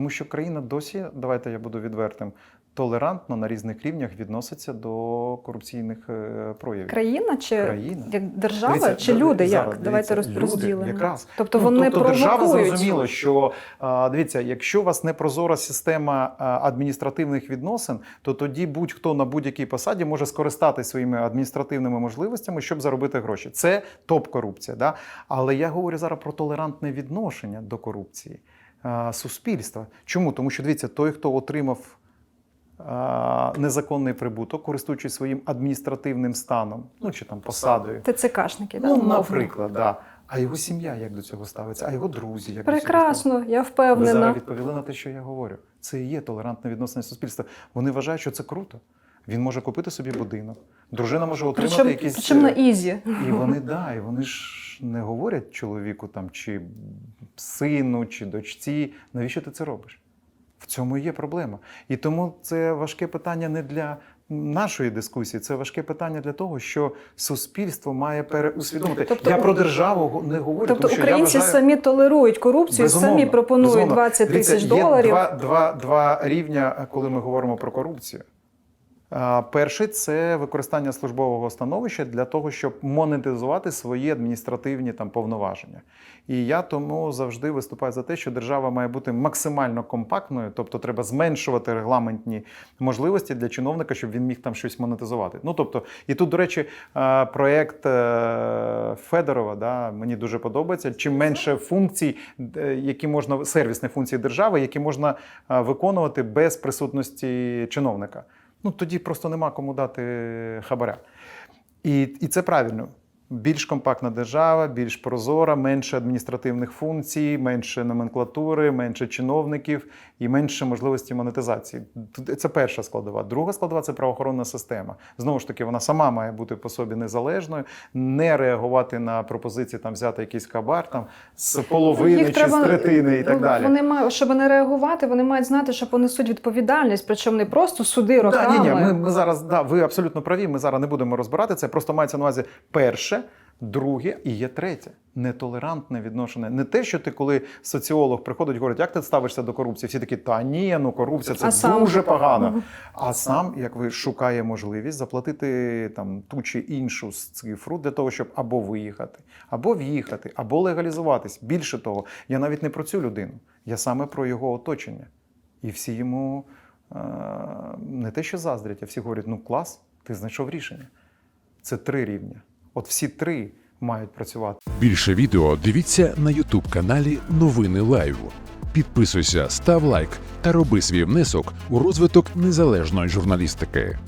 Тому що країна досі, давайте я буду відвертим, толерантно на різних рівнях відноситься до корупційних е, проявів. Країна чи Країна. як держава, Дивіться, чи люди? зараз, як? Давайте дивіться, роз- розділимо. Якраз. Тобто Ну, вони тобто держава зрозуміло, що дивіться, якщо у вас не прозора система адміністративних відносин, то тоді будь-хто на будь-якій посаді може скористатися своїми адміністративними можливостями, щоб заробити гроші. Це топ-корупція. Да? Але я говорю зараз про толерантне відношення до корупції суспільства. Чому? Тому що дивіться, той, хто отримав. Незаконний прибуток, користуючись своїм адміністративним станом, ну чи там посадою, ТЦКшники, да, Ну, умовно. наприклад, да. А його сім'я як до цього ставиться, а його друзі як до цього? Прекрасно, я Ви впевнена. зараз відповіли на те, що я говорю. Це і є толерантне відносини суспільства. Вони вважають, що це круто. Він може купити собі будинок, дружина може отримати Причому, якісь. причому на е, ізі. І вони да, і вони ж не говорять чоловіку там чи сину, чи дочці. Навіщо ти це робиш? В цьому і є проблема. І тому це важке питання не для нашої дискусії, це важке питання для того, що суспільство має переусвідомити. Тобто- я про державу го- не говорю, Тобто тому що українці я вважаю... самі толерують корупцію, Безумовно, самі пропонують безумовно. 20 Дивіться, тисяч є доларів. Два, два, два рівня, коли ми говоримо про корупцію. Перший це використання службового становища для того, щоб монетизувати свої адміністративні там повноваження. І я тому завжди виступаю за те, що держава має бути максимально компактною, тобто треба зменшувати регламентні можливості для чиновника, щоб він міг там щось монетизувати. Ну тобто, і тут, до речі, проєкт е, Федорова да, мені дуже подобається. Чим менше функцій, е, які можна сервісних функцій держави, які можна виконувати без присутності чиновника. Ну тоді просто нема кому дати хабаря. І, і це правильно. Більш компактна держава, більш прозора, менше адміністративних функцій, менше номенклатури, менше чиновників і менше можливості монетизації. Це перша складова. Друга складова це правоохоронна система. Знову ж таки, вона сама має бути по собі незалежною, не реагувати на пропозиції там взяти якийсь кабар там з половини Їх чи треба- з третини і так ну, далі. Вони мають, щоб не реагувати, вони мають знати, що понесуть відповідальність, причому не просто суди роками. Да, ні, ні, ми, ми зараз, да, ви абсолютно праві, ми зараз не будемо розбирати це. Просто мається на увазі перше, друге і є третє. Нетолерантне відношення. Не те, що ти, коли соціолог приходить і говорить, як ти ставишся до корупції, всі такі, та ні, ну корупція це А дуже погано. А сам, як ви шукає можливість заплатити там ту чи іншу цифру для того, щоб або виїхати, або в'їхати, або легалізуватись. Більше того, я навіть не про цю людину, я саме про його оточення. І всі йому е, не те, що заздрять, а всі говорять: ну клас, ти знайшов рішення. Це три рівня. От всі три мають працювати. Більше відео дивіться на Ютуб каналі Новини Лайв. Підписуйся, став лайк та роби свій внесок у розвиток незалежної журналістики.